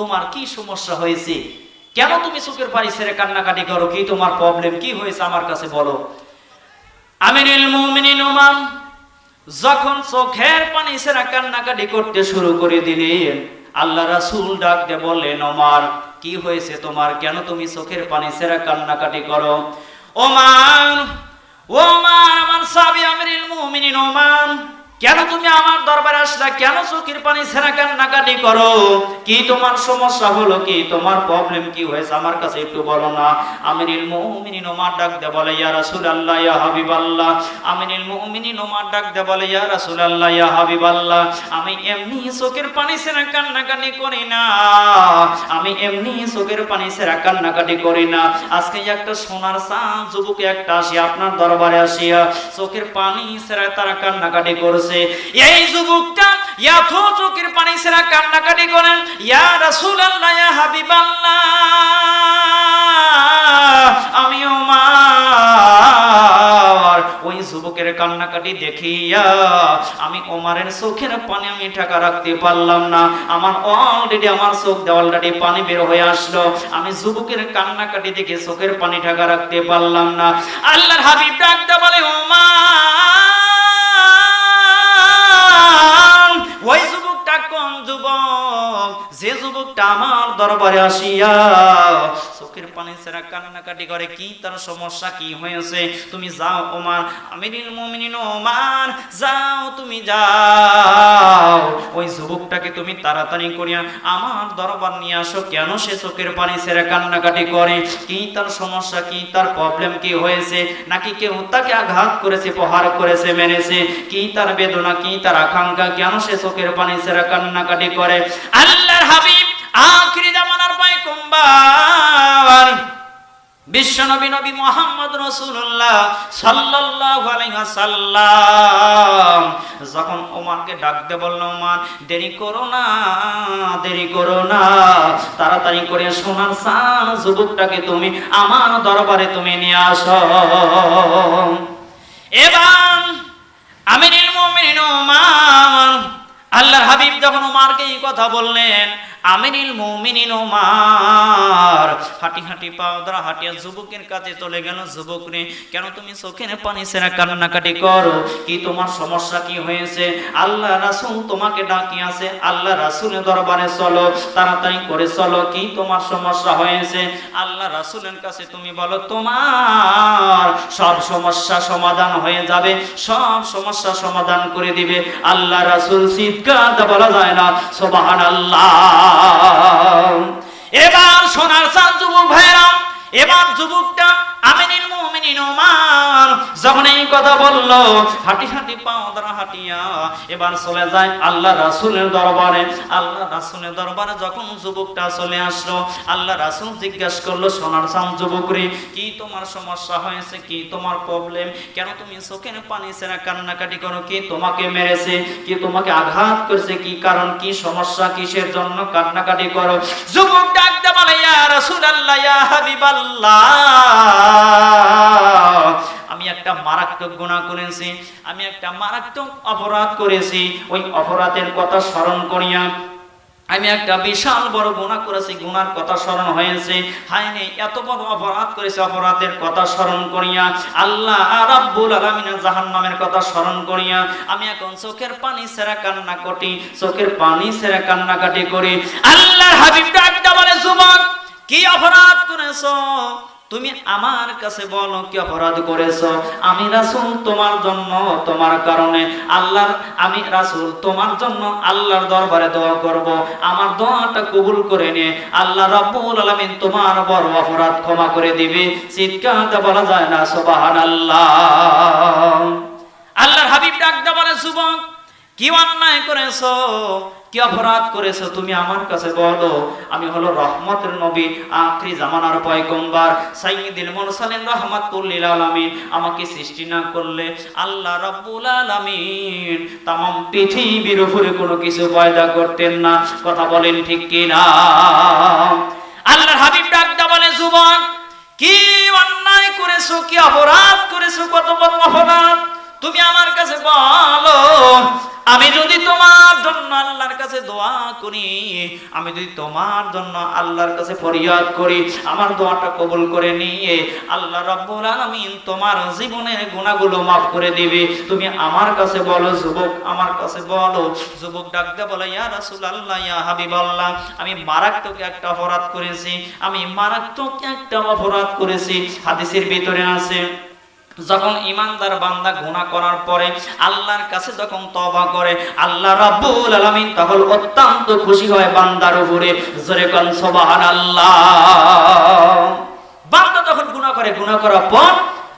তোমার কি সমস্যা হয়েছে? কেন তুমি চোখের পানি ছেড়ে কান্নাকাটি করো? কি তোমার প্রবলেম কি হয়েছে আমার কাছে বলো। যখন চোখের পানি কান্নাকাটি করতে শুরু করে দিলেন, আল্লাহ রাসূল ডাক দিয়ে বললেন, ওমার, কি হয়েছে তোমার? কেন তুমি চোখের পানি ছেড়া কান্নাকাটি করো? ওমান ওমান আমার সাবি আমিরুল মুমিনিন ওমান কেন তুমি আমার দরবারে আসলা? কেন চোখের পানি ছেড়া কান্নাকাটি করো? কি তোমার সমস্যা হলো কি? তোমার প্রবলেম কি হয়েছে? আমার কাছে একটু বলো না। আমিনুল মুমিনিন ওমার ডাক দে বলে, ইয়া রাসূলুল্লাহ, ইয়া হাবিবাল্লাহ। আমিনুল মুমিনিন ওমার ডাক দে বলে, ইয়া রাসূলুল্লাহ, ইয়া হাবিবাল্লাহ। আমি এমনি চোখের পানি ছেড়া কান্নাকাটি করি না। আমি এমনি চোখের পানি ছেড়া কান্নাকাটি করি না। আজকে একটা সোনার চাঁদ, যুবক একটা আসি আপনার দরবারে আসিয়া চোখের পানি ছেড়া তারা কান্নাকাটি করছে। এই যুবকটা এত চোখের পানি ছেড়া কান্নাকাটি করেন। ইয়া রাসূলুল্লাহ, ইয়া হাবিবাল্লাহ আমি ওমার ওই যুবকের কান্নাকাটি দেখিয়া আমি ওমারের পানি রাখতে পারলাম না। আমার আমার অলরেডি পানি বের হয়ে আসলো। আমি যুবকের কান্নাকাটি দেখে পানি রাখতে পারলাম না। আল্লাহর হাবিব ডাকতে বলে, ওমা কোন যুবক যে যুবকটা আমার দরবারে আসিয়া চোখের পানি ছেড়া কান্নাকাটি করে, কি তার সমস্যা? কি হয়েছে? তুমি যাও ওমান ওমান যাও তুমি যাও। ওই যুবকটাকে তুমি তাড়াতাড়ি করিয়া আমার দরবার নিয়ে আসো, কেন সে চোখের পানি কান্নাকাটি করে? কি তার সমস্যা? কি তার প্রবলেম কি হয়েছে? নাকি কেউ তাকে আঘাত করেছে, প্রহার করেছে, মেরেছে? কি তার বেদনা? কি তার আকাঙ্ক্ষা? কেন সে চোখের পানি ছেড়ে কান্নাকাটি করে? আল্লাহর হাবিব আখিরি জামানার পয়গম্বর। বিশ্বনবী নবী মোহাম্মদ রসুল্লাহ সাল্লাল্লাহু আলাইহি ওয়াসাল্লাম। যখন ওমারকে ডাক দে বলল, ওমান, দেরি করো না, দেরি করো না। তাড়াতাড়ি করে সোনার সান যুবকটাকে তুমি আমার দরবারে তুমি নিয়ে আসো। এবার আমিনুল মুমিনিন ওমান আল্লাহর হাবিব যখন উমারকে এই কথা বললেন আমিনুল মুমিনিন ওমার হাঁটি হাঁটি পাও ধরা হাঁটিয়া যুবকের কাছে চলে গেল যুবক রে কেন তুমি চোখের পানি সেরা কান্নাকাটি করো? কি তোমার সমস্যা কি হয়েছে? আল্লাহ রাসূল তোমাকে ডাকি আছে, আল্লাহ রাসূলের দরবারে চলো, তাড়াতাড়ি করে চলো, কি তোমার সমস্যা হয়েছে? আল্লাহ রাসূলের কাছে তুমি বলো, তোমার সব সমস্যা সমাধান হয়ে যাবে, সব সমস্যা সমাধান করে দিবে। আল্লাহ রাসূল চিৎকার বলা যায় না, সুবহানাল্লাহ। এবার সোনার চাঁদ যুবক ভাইরা এবার যুবকটা, আমিনিল মুমিনিন ওমান যখন এই কথা বলল, হাঁটি হাঁটি পাও ধরা হাঁটিয়া এবার চলে যায় আল্লাহ রাসূলের দরবারে। আল্লাহ রাসূলের দরবারে যখন যুবকটা চলে আসলো, আল্লাহ রাসূল জিজ্ঞাসা করল সোনার চাঁদ যুবক রে, কি তোমার সমস্যা হয়েছে? কি তোমার প্রবলেম কেন তুমি চোখের পানি ছেড়া কান্নাকাটি করো? কি তোমাকে মেরেছে? কি তোমাকে আঘাত করেছে? কি কারণ? কি সমস্যা? কিসের জন্য কান্নাকাটি করো? যুবক ইয়া হাবিবাল্লাহ। আমি একটা মারাত্মক গুনাহ করেছি, আমি একটা মারাত্মক অপরাধ করেছি। ওই অপরাধের কথা স্মরণ করিয়া আমি একটা বিশাল বড় গুণা করেছি গুণার কথা স্মরণ হয়েছে। হায়নি এত বড় অপরাধ করেছে, অপরাধের কথা স্মরণ করিয়া। আল্লাহ রাব্বুল আলামিনের জাহান্নামের কথা স্মরণ করিয়া আমি এখন চোখের পানি সেরা কান্না কাটি, চোখের পানি সেরা কান্না কাটি করি। আল্লাহর হাবিবটা ডাকটা বলে যুবক, কি অপরাধ করেছ? তুমি আমার কাছে বলো কি অপরাধ করেছ? আমি রাসূল তোমার জন্য, তোমার কারণে আল্লাহর, আমি রাসূল তোমার জন্য আল্লাহর দরবারে দোয়া করব। আমার দোয়াটা কবুল করে নে। আল্লাহ রাব্বুল আলামিন তোমার বড় অপরাধ ক্ষমা করে দিবে। চিৎকারটা বলা যায় না, সুবহানাল্লাহ। আল্লাহর হাবিব ডাকতে বলে, যুবক, কি অন্যায় করেছ? কি অপরাধ করেছ তুমি আমার কাছে বলো? আমি হলো রহমতের নবী, আখরি জামানার পয়গম্বর, সাইয়্যিদুল মুরসালিন রহমাতুল্লিল আলামিন। আমাকে সৃষ্টি না করলে আল্লাহ রাব্বুল আলামিন তাম পৃথিবীর উপরে কোনো কিছু পয়দা করতেন না। কথা বলেন ঠিক কি না আল্লাহর হাবিব ডাকটা বলে, যুবক, কি অন্যায় করেছ, কি অপরাধ করেছ, কত বড় অপরাধ? তুমি আমার কাছে বলো আমি যদি তোমার জন্য আল্লাহর কাছে দোয়া করি, আমি যদি তোমার জন্য আল্লাহর কাছে ফরিয়াদ করি, আমার দোয়াটা কবুল করে নিয়ে আল্লাহ রাব্বুল আলামিন তোমার জীবনের গুনাহগুলো মাফ করে দিবে। তুমি আমার কাছে বলো, যুবক আমার কাছে বলো। যুবক ডাকতে বলে, ইয়া রাসূলুল্লাহ, ইয়া হাবিবাল্লাহ, আমি মারাত্মক একটা অপরাধ করেছি, আমি মারাত্মক একটা অপরাধ করেছি। হাদিসের ভিতরে আছে যখন ইমানদার বান্দা গুণা করার পরে আল্লাহর কাছে যখন তবা করে, আল্লাহ রাব্বুল আলামিন তখন অত্যন্ত খুশি হয় বান্দার উপরে। জোরে কন, সুবহানাল্লাহ। বান্দা যখন গুনাহ করে, গুনাহ করার পর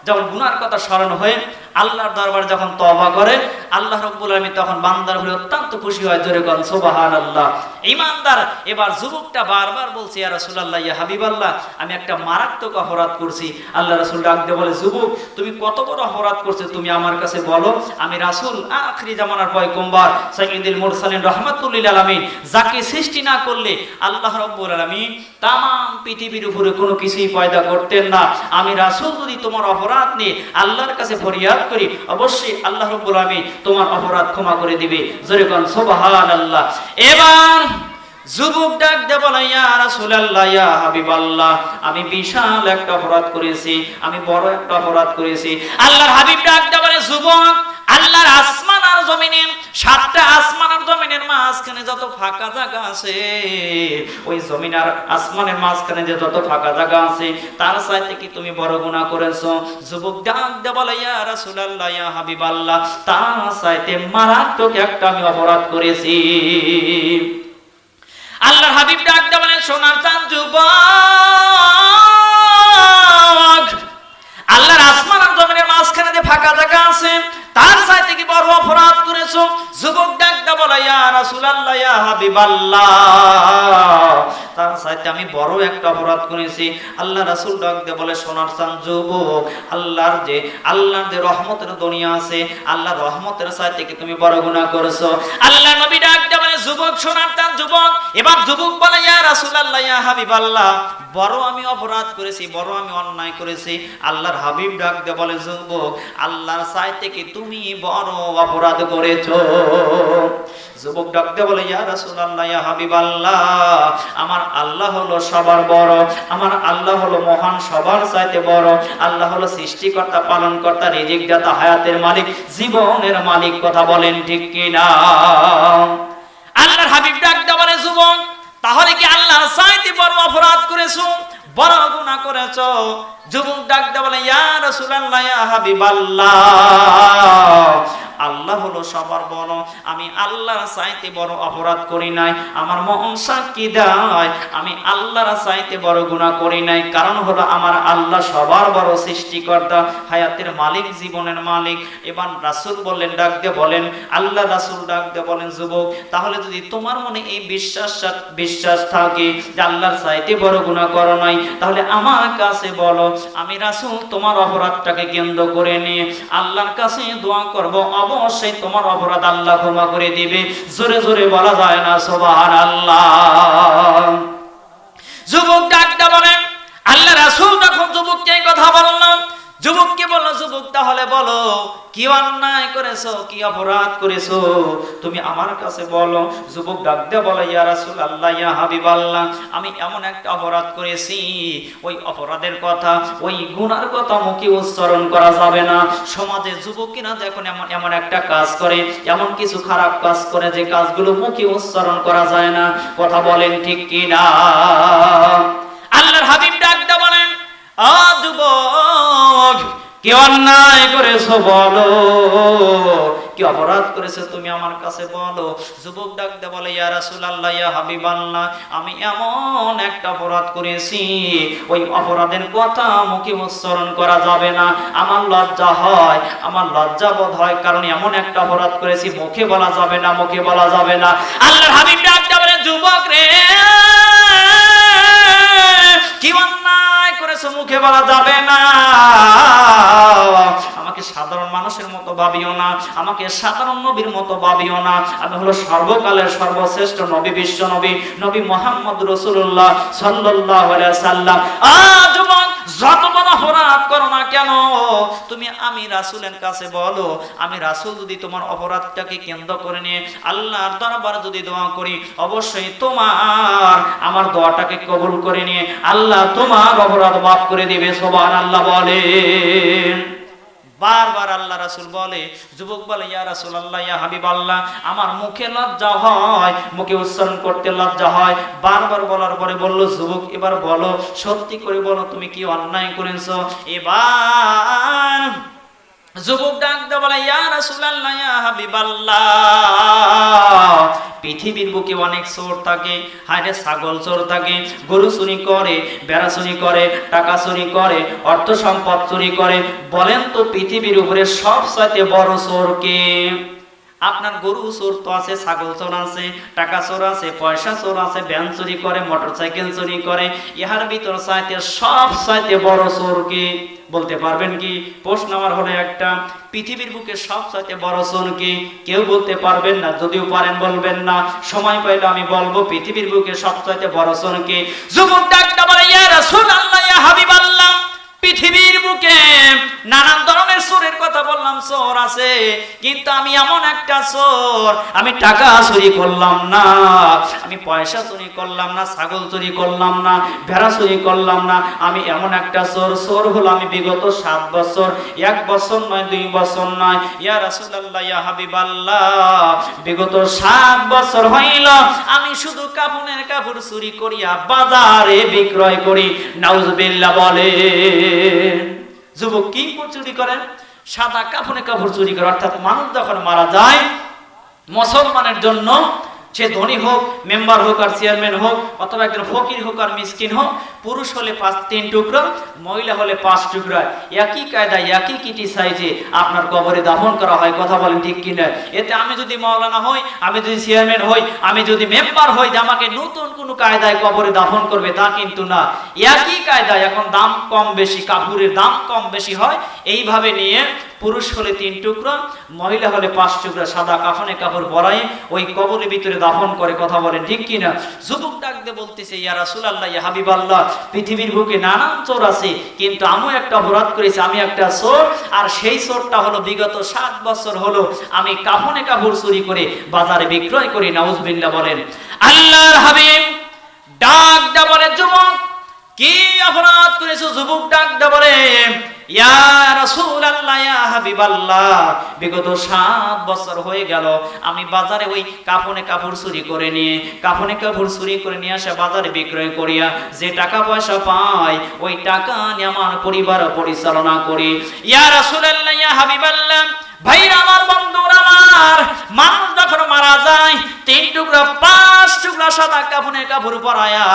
যখন গুনার কথা স্মরণ হয়ে আল্লাহর দরবারে যখন তওবা করে, আল্লাহ রাব্বুল আলামিন তখন বান্দার উপরে অত্যন্ত খুশি হয়, জোরে কোন, সুবহানাল্লাহ। ইমানদার এবার যুবকটা বারবার বলছে, ইয়া রাসূলুল্লাহ, ইয়া হাবিবাল্লাহ, আমি একটা মারাত্মক অপরাধ করছি। আল্লাহ রাসূল ডাক দিয়ে বলে, যুবক, তুমি কত বড় অপরাধ করছ, তুমি আমার কাছে বলো, আমি রাসূল আখরি জামানার পয়গম্বর, সাইয়্যিদুল মুরসালিন রাহমাতুল্লিল আলামিন। যাকে সৃষ্টি না করলে আল্লাহ রাব্বুল আলামিন তাম পৃথিবীর উপরে কোনো কিছুই পয়দা করতেন না। আমি রাসূল যদি তোমার অপরাধ নিয়ে আল্লাহর কাছে ফরিয়াদ করি, অবশ্যই আল্লাহ রাব্বুল আলামিন তোমার অপরাধ ক্ষমা করে দিবে। জোরে কোন সুবহানাল্লাহ। এবার যুবক ডাক দে না ইয়া রাসূলুল্লাহ, ইয়া হাবিবাল্লাহ, আমি বিশাল একটা অপরাধ করেছি, আমি বড় একটা অপরাধ করেছি। আল্লাহর হাবিব ডাক দে বলে, যুবক আল্লাহর আসমান আর জমিনে সাতটা আসমান আর জমিনের মাঝখানে যত ফাঁকা জায়গা আছে, ওই জমিন আর আসমানের মাঝখানে যে যত ফাঁকা জায়গা আছে, তার চাইতে কি তুমি বড় গুনাহ করেছ? যুবক ডাক দে বলে, ইয়া রাসূলুল্লাহ, ইয়া হাবিবাল্লাহ তার চাইতে মারাত্মক একটা আমি অপরাধ করেছি। আল্লাহর হাবিব ডাক দে বলেন সোনার চান যুবক অপরাধ করেছ যুবক ডাক বলা বলে ইয়া রাসূলুল্লাহ ইয়া হাবিবাল্লাহ। তার সাথে আমি বড় একটা অপরাধ করেছি। আল্লাহ রাসূল ডাক দে বলে সোনার চান যুবক, আল্লাহর যে আল্লাহর যে রহমতের দুনিয়া আছে, আল্লাহর রহমতের চাইতে কি তুমি বড় গুনাহ করেছ? আল্লাহ নবী ডাক বলে, যুবক সোনার চান যুবক, এবার যুবক বলে, ইয়া রাসূলুল্লাহ, ইয়া হাবিবাল্লাহ, বড় আমি অপরাধ করেছি, বড় আমি অন্যায় করেছি। আল্লাহর হাবিব ডাক দে বলে, যুবক, আল্লাহর চাইতে কি তুমি বড় অপরাধ করেছ? যুবক ডাকতে বলে, ইয়া রাসূলুল্লাহ, ইয়া হাবিবাল্লাহ, আমার আল্লাহ হলো সবার বড়, আমার আল্লাহ হলো মহান সবার চাইতে বড়, আল্লাহ হলো সৃষ্টিকর্তা, পালনকর্তা রিজিক দাতা হায়াতের মালিক, জীবনের মালিক, কথা বলেন ঠিক কিনা? আল্লাহর হাবিব ডাকতে বলে, যুবক, তাহলে কি আল্লাহর চাইতে বড় অপরাধ করেছ? বড় গুনাহ করেছ? যুবক ডাকতে বলে, ইয়া রাসূলুল্লাহ, ইয়া হাবিবাল্লাহ। আল্লাহ হলো সবার বড়। আমি আল্লাহর চাইতে বড় অপরাধ করি নাই। আমার মন সাক্ষী দেয়। আমি আল্লাহর চাইতে বড় গুনাহ করি নাই। কারণ হলো আমার আল্লাহ সবার বড় সৃষ্টিকর্তা, হায়াতের মালিক, জীবনের মালিক। এবার রাসূল বললেন, ডাক দিয়ে বলেন, আল্লাহ রাসূল ডাক দিয়ে বলেন, যুবক, তাহলে যদি তোমার মনে এই বিশ্বাস বিশ্বাস থাকে যে আল্লাহর চাইতে বড় গুনাহ করো নাই, তাহলে আমার কাছে বলো, আমি রাসূল তোমার অপরাধটাকে কেন্দ্র করে নিয়ে আল্লাহর কাছে দোয়া করব অবশ্যই তোমার অপরাধ আল্লাহ ক্ষমা করে দিবে। জোরে জোরে বলা যায় না সবার আল্লাহ যুবক ডাকটা বলেন, আল্লাহ রাসুল তখন যুবককে কথা বললাম যুবককে বলল যুবক, তাহলে বলো, কি অন্যায় করেছ, কি অপরাধ করেছ? তুমি আমার কাছে বলো। যুবক ডাক দে বলে, ইয়া রাসূল আল্লাহ ইয়া হাবিব আল্লাহ আমি এমন একটা অপরাধ করেছি। ওই অপরাধের কথা, ওই গুনার কথা মুখে উচ্চারণ করা যাবে না। সমাজে যুবকেরা যখন এমন এমন একটা কাজ করে, এমন কিছু খারাপ কাজ করে, যে কাজগুলো মুখে উচ্চারণ করা যায় না। কথা বলেন ঠিক কি না আল্লাহর হাবিব ডাক আমি এমন একটা অপরাধ করেছি। ওই অপরাধের কথা মুখে উচ্চারণ করা যাবে না। আমার লজ্জা হয়, আমার লজ্জা বোধ হয়, কারণ এমন একটা অপরাধ করেছি, মুখে বলা যাবে না, মুখে বলা যাবে না। আল্লাহর হাবিব যুবক রে, কি অন্যায় করেছ মুখে বলা যাবে না। আমাকে সাধারণ মানুষের মতো ভাবিও না, আমাকে সাধারণ নবীর মতো ভাবিও না। আমি হলো সর্বকালের সর্বশ্রেষ্ঠ নবী, বিশ্ব নবী নবী মোহাম্মদ রসুল্লাহ সাল্লাহ সাল্লাম। যত করো না কেন, তুমি আমি কাছে বলো, আমি রাসূল যদি তোমার অপরাধটাকে কেন্দ্র করে দরবারে যদি দোয়া করি, অবশ্যই তোমার, আমার দোয়াটাকে কবুল করে নিয়ে আল্লাহ তোমার অপরাধ মাফ করে দিবে সোবান আল্লাহ বলেন। বারবার আল্লাহ রাসুল বলে, যুবক বলে, ইয়া রাসুল আল্লাহ ইয়া হাবিব আল্লাহ আমার মুখে লজ্জা হয়, মুখে উচ্চারণ করতে লজ্জা হয়। বারবার বলার পরে বলল, যুবক, এবার বলো, সত্যি করে বলো, তুমি কি অন্যায় করেছ? এবার যুবক ডাক বলে পৃথিবীর বুকে অনেক চোর থাকে হায়রে ছাগল চোর থাকে, গরু চুরি করে, বেড়া চুরি করে, টাকা চুরি করে, অর্থ সম্পদ চুরি করে। বলেন তো পৃথিবীর উপরে সবচাইতে বড় চোর কে? আপনার গরু চোর তো আছে, ছাগল চোর আছে, টাকা চোর আছে, পয়সা চোর আছে, ভ্যান চুরি করে মোটর সাইকেল চুরি করে, ইহার ভিতর চাইতে সব চাইতে বড় চোর কে বলতে পারবেন কি? প্রশ্ন আমার হলো একটা, পৃথিবীর বুকে সব চাইতে বড় চোর কে কেউ বলতে পারবেন না, যদিও পারেন বলবেন না। সময় পাইলে আমি বলব, পৃথিবীর বুকে সব চাইতে বড় চোর কে যুবক ডাকটা বলে, ইয়া রাসূলুল্লাহ, ইয়া হাবিবাল্লাহ, পৃথিবীর বুকে নানান ধরনের চোরের কথা বললাম, চোর আছে, কিন্তু আমি এমন একটা আমি টাকা চুরি করলাম না, আমি পয়সা চুরি করলাম না, ছাগল চুরি করলাম না, ভেড়া চুরি করলাম না, আমি এমন একটা হলো আমি বিগত সাত বছর, এক বছর নয়, দুই বছর নয়, ইয়া রাসূলুল্লাহ, ইয়া হাবিবাল্লাহ, বিগত সাত বছর হইল, আমি শুধু কাপড়ের কাপড় চুরি করিয়া বাজারে বিক্রয় করি, নাউজুবিল্লাহ বলে। যুবক কি চুরি করেন সাদা কাপড়ে কাপড় চুরি করে, অর্থাৎ মানুষ যখন মারা যায়, মুসলমানের জন্য সে ধনী হোক, মেম্বার হোক আর চেয়ারম্যান হোক, অথবা একজন ফকির হোক আর মিসকিন হোক, পুরুষ হলে পাঁচ, তিন টুকরো, মহিলা হলে পাঁচ টুকরা। একই কায়দায়, একই কিটি সাইজে আপনার কবরে দাফন করা হয়, কথা বলেন ঠিক কি কিনা এতে আমি যদি মাওলানা হই, আমি যদি চেয়ারম্যান হই, আমি যদি মেম্বার হই যে আমাকে নতুন কোনো কায়দায় কবরে দাফন করবে তা কিন্তু না। একই কায়দায় এখন দাম কম বেশি, কাপড়ের দাম কম বেশি হয়, এইভাবে নিয়ে পুরুষ হলে তিন টুকরা, মহিলা হলে পাঁচ টুকরা, সাদা কাফনে কাপড় পরাই ওই কবরের ভিতরে দাফন করে কথা বলেন ঠিক কিনা? যুবক ডাকতে বলতেছে, ইয়া রাসূলুল্লাহ, ইয়া হাবিবাল্লাহ, পৃথিবীর বুকে নানান চোর আছে, কিন্তু আমিও একটা অপরাধ করেছি, আমি একটা চোর, আর সেই চোরটা হলো বিগত সাত বছর হলো আমি কাফনে কাপড় চুরি করে বাজারে বিক্রয় করি, নাউজবিল্লাহ বলেন। আল্লাহর হাবিব ডাক দা বলে, যুবক, কি অপরাধ করেছ? যুবক ডাক দা বলে, ইয়া হাবিবাল্লাহ, বিগত সাত বছর হয়ে গেল, আমি বাজারে ওই কাপড় চুরি করে নিয়ে কাপড় চুরি করে নিয়ে বাজারে বিক্রয় করিয়া যে টাকা পয়সা পাই, ওই টাকা নিয়ে আমার পরিবার পরিচালনা করি। ইয়া আমার আমার, মানুষ যখন মারা যায়, তিন টুকরা, পাঁচ টুকরা সাদা কাফনে কাপড় পরায়া,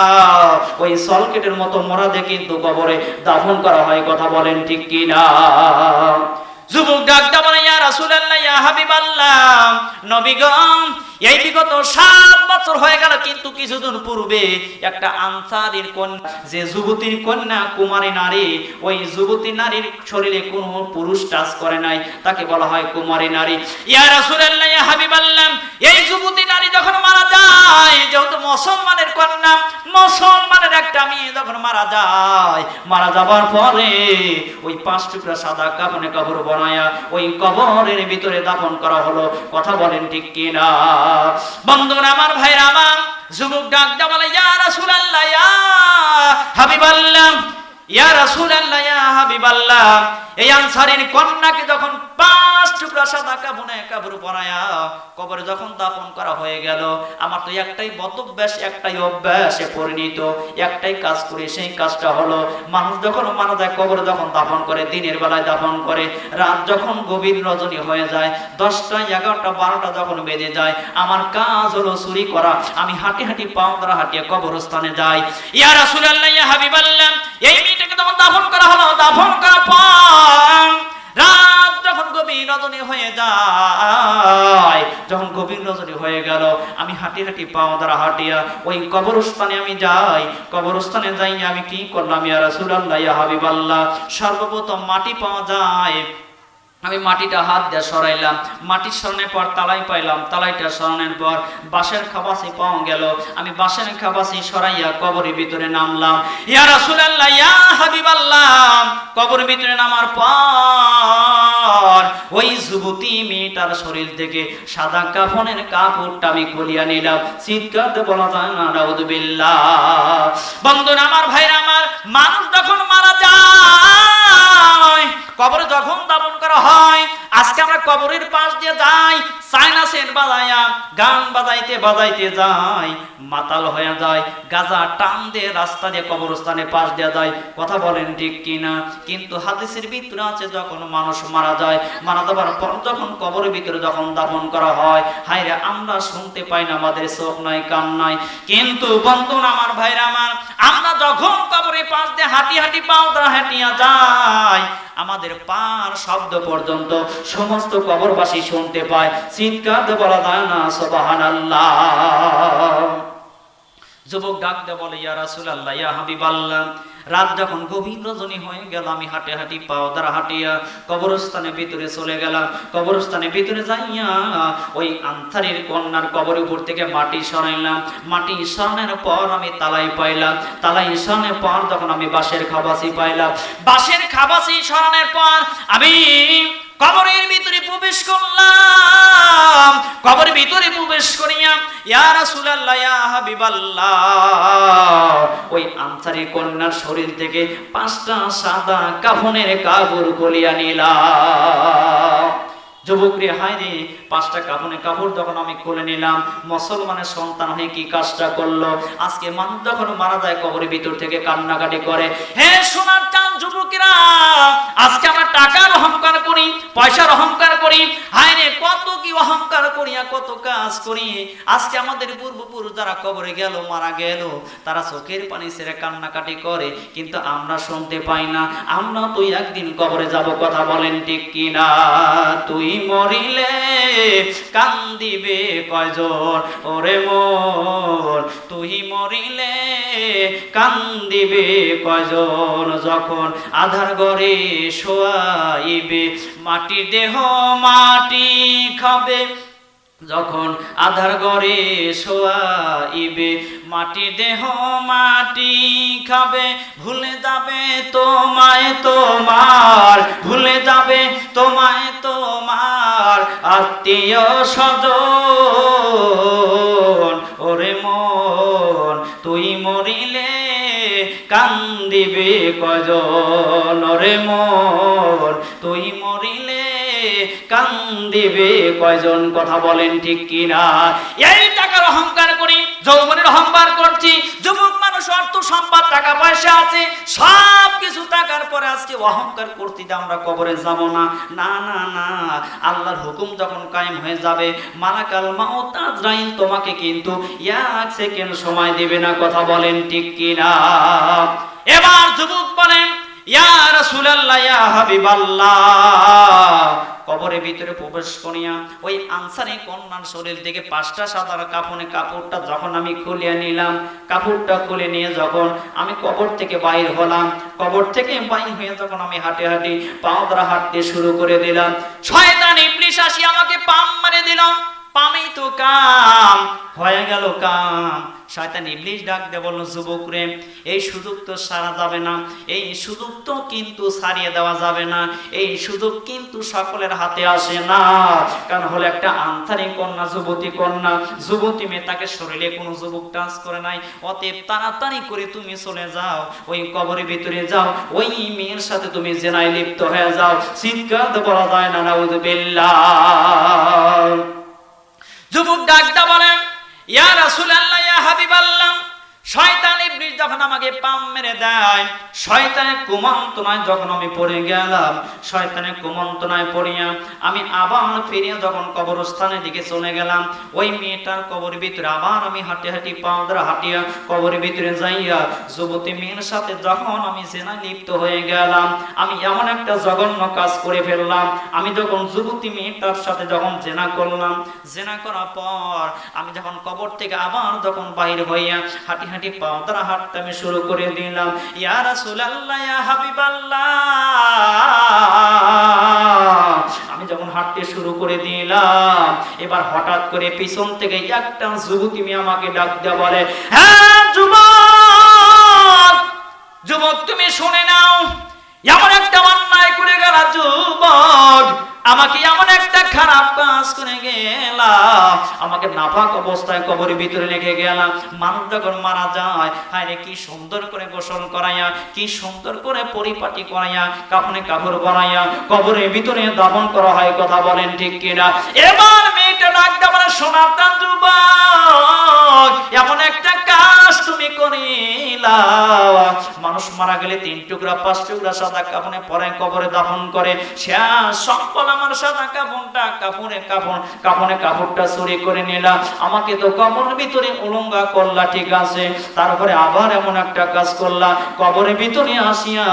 ওই সলকেটের মতো মরাদে কিন্তু কবরে দাফন করা হয়, কথা বলেন ঠিক কিনা? যুবক ডাকটা বলে, ইয়া রাসূলুল্লাহ, ইয়া হাবিবাল্লাহ নবীগণ এই বিগত সাত বছর হয়ে গেল, কিন্তু কিছুদিন পূর্বে একটা আনসারীর কন্যা, যে যুবতীর কন্যা, কুমারী নারী, ওই যুবতী নারীর শরীরে কোনো পুরুষ টাচ করে নাই, তাকে বলা হয় কুমারী নারী। ইয়া রাসূলুল্লাহ, ইয়া হাবিবাল্লাহ, এই যুবতী নারী যখন মারা যায়, যেহেতু মুসলমানের কন্যা মুসলমানের একটা মেয়ে যখন মারা যায় মারা যাবার পরে ওই পাঁচ টুকরা সাদা কাপনে কবর বানায়া ওই কবরের ভিতরে দাফন করা হলো। কথা বলেন ঠিক কিনা? বন্ধুরা আমার ভাইরা আমার যুবক ডাক দা বলে, ইয়া রাসূলুল্লাহ, ইয়া হাবিবাল্লাহ, ইয়া রাসূলুল্লাহ, ইয়া হাবিবাল্লাহ। এই আনসারীর কন্যাকে যখন পাঁচ টুকরা সাদা পরায়া কবরে যখন দাফন করা হয়ে গেল, আমার তো একটাই একটাই অভ্যাসে পরিণত। একটাই কাজ করি, সেই কাজটা হলো মানুষ যখন যায়, কবরে যখন দাফন করে, দিনের বেলায় দাফন করে, রাত যখন গভীর রজনী হয়ে যায়, দশটা, এগারোটা, বারোটা যখন বেজে যায়, আমার কাজ হলো চুরি করা। আমি হাঁটি হাঁটি পাও হাঁটিয়ে কবরস্থানে যাই। ইয়া রাসূলুল্লাহ, ইয়া এই মেয়েটাকে দাফন করা হলো, দাফন করার পর রাত গভীর রজনী হয়ে যায়। যখন গভীর রজনী হয়ে গেল, আমি হাঁটি হাঁটি পাও দ্বারা হাঁটিয়া ওই কবরস্থানে আমি যাই। কবরস্থানে যাই আমি কি করলাম? ইয়া রাসূলুল্লাহ, ইয়া হাবিবাল্লাহ, সর্বপ্রথম মাটি পাওয়া যায়। আমি মাটিটা হাত দিয়ে সরাইলাম মাটি সরানোর পর তালাই পাইলাম, তালাইটা সরানোর পর বাঁশের খাবাসি পাওয়া গেল। আমি বাঁশের খাবাসি সরাইয়া কবরের ভিতরে নামলাম। ইয়া রাসূলুল্লাহ, ইয়া হাবিবাল্লাহ, কবরের ভিতরে নামার পর ওই যুবতী মেয়েটার শরীর থেকে সাদা কাফনের কাপড়টা আমি খুলিয়া নিলাম। চিৎকার বলা যায় না রাউদুবিল্লাহ বন্ধুরা, আমার ভাইরা, আমার মানুষ যখন মারা যায় কবরে যখন দাপন করা হয় আজকে আমরা কবরের পাশ দিয়ে যাই চাইনা সেট বাজাইয়া গান বাজাইতে বাজাইতে যাই, মাতাল হয়ে যায় গাজা টান দিয়ে রাস্তা দিয়ে কবরস্থানে পাশ দিয়ে যায় কথা বলেন ঠিক কিনা? কিন্তু হাদিসের ভিতরে আছে, যখন মানুষ মারা যায়, মারা যাবার পর যখন কবরের ভিতরে যখন দাপন করা হয়, হায়রে, আমরা শুনতে পাই না, আমাদের চোখ নাই, কান নাই। কিন্তু বন্ধুন আমার ভাইরা, আমার, আমরা যখন কবরের পাশ দিয়ে হাঁটি হাঁটি পাও হাঁটিয়া যাই, আমাদের পার শব্দ পর্যন্ত সমস্ত কবরবাসী শুনতে পায়। চিৎকার বলা যায় না সবাহান যুবক ডাকতে বলে, ইয়া রাসূলুল্লাহ, ইয়া হাবিবাল্লাহ। রাত যখন গভীর রজনী হয়ে গেল, আমি হাঁটে হাঁটি পাও দ্বারা হাঁটিয়া কবরস্থানের ভিতরে চলে গেলাম। কবরস্থানের ভিতরে যাইয়া ওই আন্থারির কন্যার কবরের উপর থেকে মাটি সরাইলাম। মাটি সরানোর পর আমি তালাই পাইলাম। তালাই সরানোর পর তখন আমি বাঁশের খাবাসি পাইলাম। বাঁশের খাবাসি সরানোর পর আমি কবরের ভিতরে প্রবেশ করলাম। কবরের ভিতরে প্রবেশ করিয়া, ইয়া রাসূলুল্লাহ, ইয়া হাবিবাল্লাহ। ওই আনসারী কন্যার শরীর থেকে পাঁচটা সাদা কাফনের কাপড় গলিয়া নিলাম। যুবক রে হায় রে, পাঁচটা কাপড়ে কাপড় যখন আমি খুলে নিলাম। মুসলমানের সন্তান হয়ে কি কাজটা করল? আজকে মানুষ যখন মারা যায়, কবরের ভিতর থেকে কান্নাকাটি করে। হে সোনার চান যুবকেরা, আজকে আমরা টাকার অহংকার করি, পয়সার অহংকার করি। হায় রে, কত কি অহংকার করিয়া কত কাজ করি। আজকে আমাদের পূর্বপুরুষ যারা কবরে গেল, মারা গেল, তারা চোখের পানি ছেড়ে কান্নাকাটি করে। কিন্তু আমরা শুনতে পাই না। আমরা তুই একদিন কবরে যাব, কথা বলেন ঠিক কিনা? তুই মরিলে কান্দিবে কয়জন? ওরে মোর, তুই মরিলে কান্দিবে কয়জন? যখন আধার ঘরে শোয়াইবে, মাটির দেহ মাটি খাবে। যখন আধার ঘরে শোয়াইবে মাটি দেহ মাটি খাবে, ভুলে যাবে তোমায় তোমার, ভুলে যাবে তোমায় তোমার আত্মীয় স্বজন। ওরে মন, তুই মরিলে কান্দিবে কজন? ওরে মন, তুই মরিলে কান্দিবে, কয়জন কথা বলেন ঠিক কিনা? এই টাকার অহংকার করি, যৌবনের অহংকার করছি, যুবক মানুষ, অর্থ সম্পদ, টাকা পয়সা আছে, সব কিছু টাকার পরে আজকে অহংকার করতে আমরা কবরে যাব না। না না না, আল্লাহর হুকুম যখন কায়েম হয়ে যাবে, মালাকাল মাউত আজরাইল তোমাকে কিন্তু এক সেকেন্ড সময় দেবে না, কথা বলেন ঠিক কিনা? এবার যুবক বলেন ইয়া কবরের ভিতরে প্রবেশ করিয়া ওই আনসারি কন্যার শরীর থেকে পাঁচটা সাদার কাপড়ে কাপড়টা যখন আমি খুলিয়ে নিলাম, কাপড়টা খুলে নিয়ে যখন আমি কবর থেকে বাইর হলাম, কবর থেকে বাইর হয়ে যখন আমি হাঁটে হাঁটি পাও হাঁটতে শুরু করে দিলাম, শয়তান ইবলিশ আসি আমাকে পাম মারে দিলাম পামেই তো কাম, হয়ে গেল কাম। শয়তান ইবলিশ ডাক বলল, যুবক এই সুযোগ তো সারা যাবে না, এই সুযোগ তো কিন্তু সারিয়ে দেওয়া যাবে না, এই সুযোগ কিন্তু সকলের হাতে আসে না। কারণ একটা কন্যা, যুবতী কন্যা, যুবতী মেয়ে, তাকে শরীরে কোনো যুবক টাচ করে নাই। অতএব তাড়াতাড়ি করে তুমি চলে যাও, ওই কবরের ভিতরে যাও, ওই মেয়ের সাথে তুমি জেনায় লিপ্ত হয়ে যাও। চিৎকার বলা যায় না, নাউযুবিল্লাহ। যুবক ডাকটা বলেন ইয়া রাসূলুল্লাহ ইয়া হাবিবাল্লাহ। শয়তান ইবলিস যখন আমাকে পাম মেরে দেয়, শয়তানের কুমন্ত্রণায় যখন আমি পড়ে গেলাম, শয়তানের কুমন্ত্রণায় পড়িয়া আমি আবার যখন কবরস্থানের দিকে চলে গেলাম, ওই মেয়েটার ভিতরে আবার আমি হাঁটে হাঁটি হাঁটিয়া ভিতরে যাইয়া যুবতী মেয়ের সাথে যখন আমি জেনায় লিপ্ত হয়ে গেলাম, আমি এমন একটা জঘন্য কাজ করে ফেললাম। আমি যখন যুবতী মেয়েটার সাথে যখন জেনা করলাম জেনা করার পর আমি যখন কবর থেকে আবার যখন বাইরে হইয়া হাঁটি হাঁটি পাও হাঁটতে আমি শুরু করে দিলাম। ইয়া রাসূলুল্লাহ, ইয়া হাবিবাল্লাহ। আমি যখন হাঁটতে শুরু করে দিলাম, এবার হঠাৎ করে পিছন থেকে একটা যুবতী মেয়ে আমাকে ডাক দিয়ে বলে হ্যাঁ যুবক! যুবক, তুমি শুনে নাও। এমন একটা অন্যায় করে গেল যুবক। আমাকে এমন একটা খারাপ কাজ করে গেলাম আমাকে নাফাক অবস্থায় কবরের ভিতরে রেখে গেলাম মানুষ যখন মারা যায় হায় কি সুন্দর করে গোসল করাইয়া, কি সুন্দর করে পরিপাটি করাইয়া কাপনে কাপড় বানাইয়া, কবরের ভিতরে দাফন করা হয়, কথা বলেন ঠিক কিনা? এবার মেয়েটা ডাকতে মানে সোনার যুবক, এমন একটা কাজ তুমি করিলা মানুষ মারা গেলে তিন টুকরা, পাঁচ টুকরা সাদা কাপড়ে পরে কবরে দাফন করে। শেষ সম্পল আমার সাদা কাপড়টা কাপড়ে কাপড় কাপড়ে কাপড়টা চুরি করে নিলা। আমাকে তো কবরের ভিতরে উলঙ্গা করলা, ঠিক আছে। তারপরে আবার এমন একটা কাজ করলা। কবরের ভিতরে আসিয়া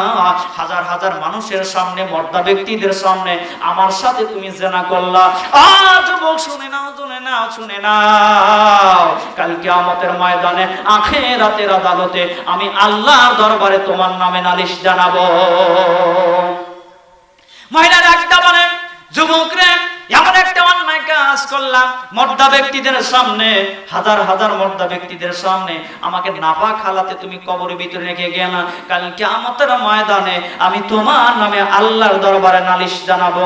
হাজার হাজার মানুষের সামনে, মর্দা ব্যক্তিদের সামনে, আমার সাথে তুমি জেনা করলা। আজ যুবক শুনে নাও শুনে নাও শুনে নাও। কালকে আমাদের ময়দানে আখে রাতের আদালতে আমি আল্লাহর দরবারে তোমার নামে নালিশ জানাব। মহিলারা একটা বলেন যুবক রে, এমন একটা অন্যায় কাজ করলাম, মর্দা ব্যক্তিদের সামনে, হাজার হাজার মর্দা ব্যক্তিদের সামনে, আমাকে নাপাক হালাতে তুমি কবরের ভিতরে রেখে গেলা। কালকে আমাদের ময়দানে আমি তোমার নামে আল্লাহর দরবারে নালিশ জানাব।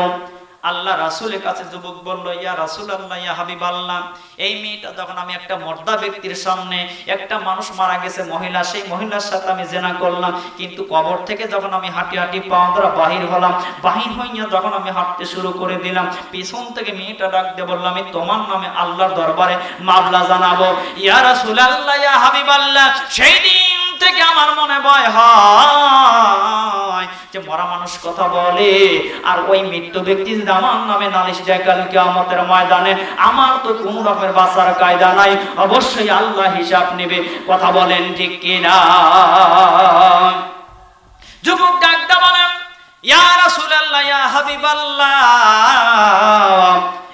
আল্লাহ রাসুলের কাছে যুবক বলল, ইয়া রাসুল আল্লাহ ইয়া হাবিব আল্লাহ এই মেয়েটা যখন আমি একটা মর্দা ব্যক্তির সামনে, একটা মানুষ মারা গেছে, মহিলা, সেই মহিলার সাথে আমি জেনা করলাম। কিন্তু কবর থেকে যখন আমি হাঁটি হাঁটি পাওয়া দ্বারা বাহির হলাম, বাহির হইয়া যখন আমি হাঁটতে শুরু করে দিলাম, পিছন থেকে মেয়েটা ডাক দিয়ে বললাম আমি তোমার নামে আল্লাহর দরবারে মামলা জানাব। ইয়া রাসুল আল্লাহ ইয়া হাবিব আল্লাহ সেই দিন থেকে আমার মনে ভয় হয় যে মরা মানুষ কথা বলে, আর ওই মৃত্যু ব্যক্তি যদি আমার নামে নালিশ যায় কালকে আমাদের ময়দানে আমার তো কোন রকমের বাঁচার কায়দা নাই। অবশ্যই আল্লাহ হিসাব নেবে, কথা বলেন ঠিক কিনা? যুবক ডাকদা বলেন, ইয়া রাসূলুল্লাহ, ইয়া হাবিবাল্লাহ।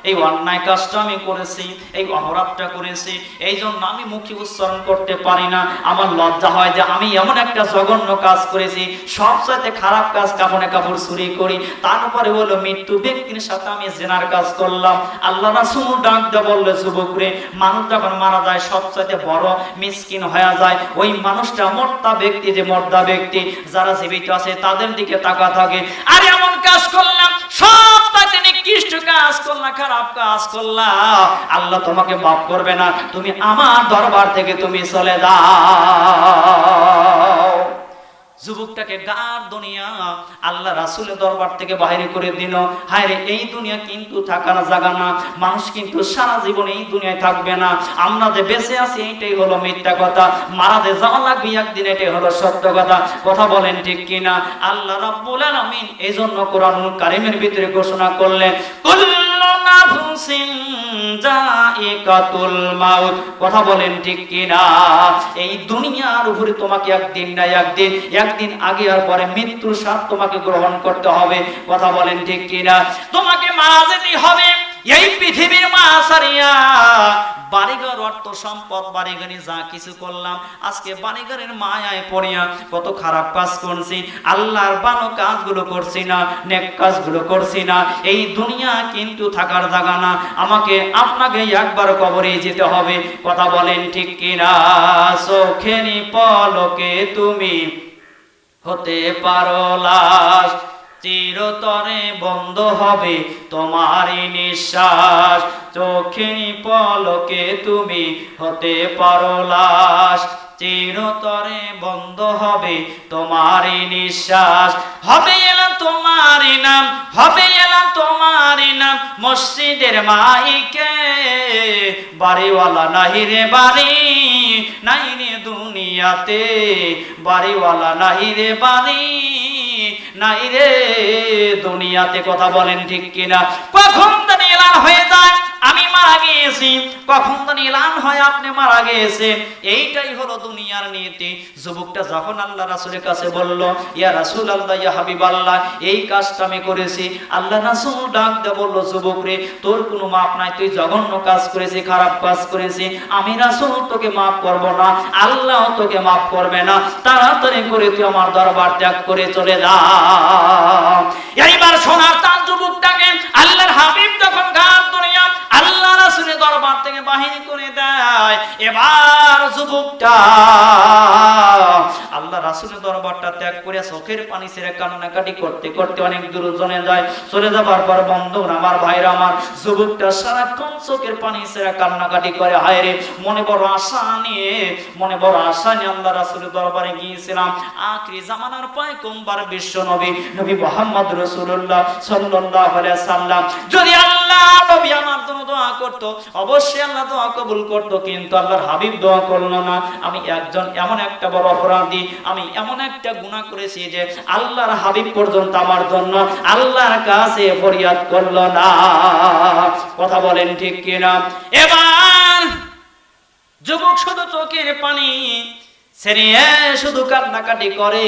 এই অন্যায় কাজটা আমি করেছি, এই অপরাধটা করেছি এই জন্য আমি মুখে উচ্চারণ করতে পারি না। আমার লজ্জা হয় যে আমি এমন একটা জঘন্য কাজ করেছি, সবচাইতে খারাপ কাজ কাপড়ে কাপড় চুরি করি তারপরে হলো মৃত্যু, ব্যক্তির সাথে আমি জেনার কাজ করলাম। আল্লাহ রাসূল ডাক দিয়ে বললে যুবকরে মানুষ যখন মারা যায়, সবচাইতে বড় মিসকিন হয়ে যায়। ওই মানুষটা মর্দা ব্যক্তি যে মর্দা ব্যক্তি, যারা জীবিত আছে, তাদের দিকে তাকা থাকে। আর এমন কাজ করলাম সব তাতে নিকৃষ্ট কাজ করলাম। খারাপ কাজ করলাম আল্লাহ তোমাকে মাফ করবে না, তুমি আমার দরবার থেকে তুমি চলে যাও। যুবকটাকে গার দুনিয়া আল্লাহ রাসুলের দরবার থেকে বাইরে করে দিল। হায় রে, এই দুনিয়া কিন্তু থাকার জায়গা না, মানুষ কিন্তু সারা জীবন এই দুনিয়ায় থাকবে না। আমরা যে বেঁচে আছি, এইটাই হলো মিথ্যা কথা। মারা যে যাওয়া লাগবে, একদিন এটাই হলো সত্য কথা। কথা বলেন ঠিক কিনা? আল্লাহ রাব্বুল আলামিন এই জন্য কোরআনুল কারিমের ভিতরে ঘোষণা করলেন কথা বলেন ঠিক কিনা? এই দুনিয়ার উপরে তোমাকে একদিন না একদিন একদিন আগে আর পরে মৃত্যুর স্বাদ তোমাকে গ্রহণ করতে হবে। কথা বলেন ঠিক কিনা? তোমাকে মারা যেতে হবে এই পৃথিবীর মা সারিয়া। বাড়িঘর, অর্থ সম্পদ, বাড়িঘরে যা কিছু করলাম, আজকে বাড়িঘরের মায়ায় পড়িয়া কত খারাপ কাজ করছি, আল্লাহর বানো কাজগুলো করছি না, নেক কাজগুলো করছি না, এই দুনিয়া কিন্তু থাকার জায়গা না, আমাকে আপনাকে একবার কবরে যেতে হবে, কথা বলেন ঠিক কিনা? চোখেনি পলকে তুমি হতে পারো লাশ চিরতরে বন্ধ হবে তোমারই নিঃশ্বাস। চোখের পলকে তুমি হতে পারো লাশ। চিরতরে বন্ধ হবে তোমারই নিঃশ্বাস। হবে এলাম তোমারই নাম, হবে এলাম তোমারই নাম। মসজিদের মাইকে বাড়িওয়ালা নাহি রে বাড়ি, নাই রে দুনিয়াতে। বাড়িওয়ালা নাহি রে বাড়ি নাই রে দুনিয়াতে কথা বলেন ঠিক কিনা? কখন জানি এলান হয়ে যায়। আমি মারা গিয়েছি। কখন জানি এলান হয় আপনি মারা গিয়েছেন। এইটাই হলো দুনিয়ার নীতি। যুবকটা যখন আল্লাহ রাসূলের কাছে বলল, ইয়া রাসূল আল্লাহ ইয়া হাবিব আল্লাহ এই কাজটা আমি করেছি। আল্লাহ রাসূল ডাক দিয়ে বলল, যুবক রে, তোর কোনো মাপ নাই, তুই জঘন্য কাজ করেছি, খারাপ কাজ করেছি। আমি রাসূল তোকে মাফ করব না, আল্লাহ তোকে মাফ করবে না। তাড়াতাড়ি করে তুই আমার দরবার ত্যাগ করে চলে যা। এইবার সোনার তার যুবকটাকে, আল্লাহর হাবিব যখন গান দুনিয়া আল্লাহ রাসূলের দরবার থেকে বাহিনী করে দেয়। এবার যুবকটা, আল্লাহ রাসূলের দরবারটা ত্যাগ করে চোখের পানি ছেড়ে কান্নাকাটি করতে করতে অনেক দূর জনে যায়। চলে যাবার পর বন্ধুরা, আমার ভাইরা, আমার যুবকটা সারাক্ষণ চোখের পানি ছেড়ে কান্নাকাটি করে। হায় রে, মনে বড় আশা নিয়ে, মনে বড় আশা নিয়ে আল্লাহ রাসূলের দরবারে গিয়েছিলাম। আখরি জামানার পায় পয়গম্বর বিশ্ব নবী নবী মুহাম্মদ আলাইহি সাল্লাম। যদি আল্লাহ, নবী আমার জন্য দোয়া করত অবশ্যই আল্লাহ দোয়া কবুল করত, কিন্তু আল্লাহর হাবিব দোয়া করল না। আমি একজন এমন একটা বড় অপরাধী, আমি এমন একটা গুণা করেছি যে আল্লাহর হাবিব পর্যন্ত আমার জন্য আল্লাহর কাছে ফরিয়াদ করল না। কথা বলেন ঠিক কিনা? এবার যুবক শুধু চোখের পানি ছেড়ে শুধু কান্নাকাটি করে,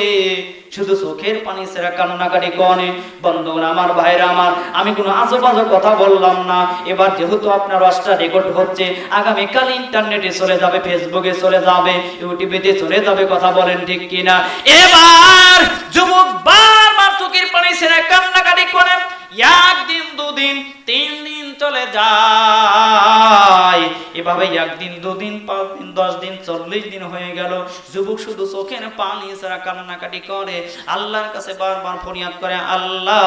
শুধু চোখের পানি ছেড়ে কান্নাকাটি করে। বন্ধুরা আমার ভাইরা আমার, আমি কোনো আজেবাজে কথা বললাম না। এবার যেহেতু আপনার রসটা রেকর্ড হচ্ছে, আগামীকাল ইন্টারনেটে চলে যাবে, ফেসবুকে চলে যাবে, ইউটিউবেতে চলে যাবে কথা বলেন ঠিক কিনা। এবার যুবক বারবার চোখের পানি ছেড়ে কান্নাকাটি করে। একদিন, দুদিন, তিন দিন চলে যায়। এভাবে একদিন, দুদিন, পাঁচ দিন, দশ দিন, চল্লিশ দিন হয়ে গেল। যুবক শুধু চোখের পানি ছাড়া কান্নাকাটি করে। আল্লাহর কাছে বারবার ফরিয়াদ করে, আল্লাহ,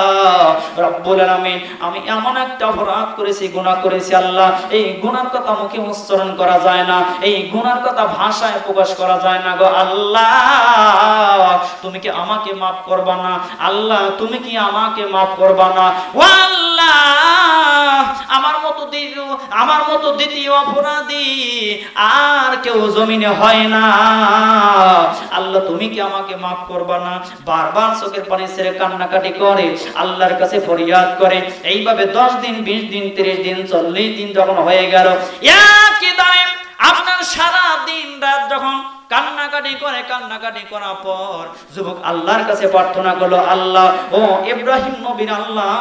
রব্বুল আলামিন, আমি এমন একটা অপরাধ করেছি, গুনাহ করেছি, আল্লাহ, এই গুনার কথা মুখে উচ্চারণ করা যায় না। এই গুনার কথা ভাষায় প্রকাশ করা যায় না গো, আল্লাহ, তুমি কি আমাকে মাফ করবা না? আল্লাহ, তুমি কি আমাকে মাফ করবা না? আমার মতো দ্বিতীয় অপরাধী আর কেউ জমিনে হয় না। আল্লাহ, তুমি কি আমাকে মাফ করবা না? বারবার চোখের পানি ছেড়ে কান্নাকাটি করে, আল্লাহর কাছে ফরিয়াদ করে। এইভাবে দশ দিন, বিশ দিন, তিরিশ দিন, চল্লিশ দিন যখন হয়ে গেল আপনার সারা দিন রাত যখন কান্নাকাটি করে, কান্নাকাটি করার পর যুবক আল্লাহর কাছে প্রার্থনা করল, আল্লাহ, ও ইব্রাহিম নবীর আল্লাহ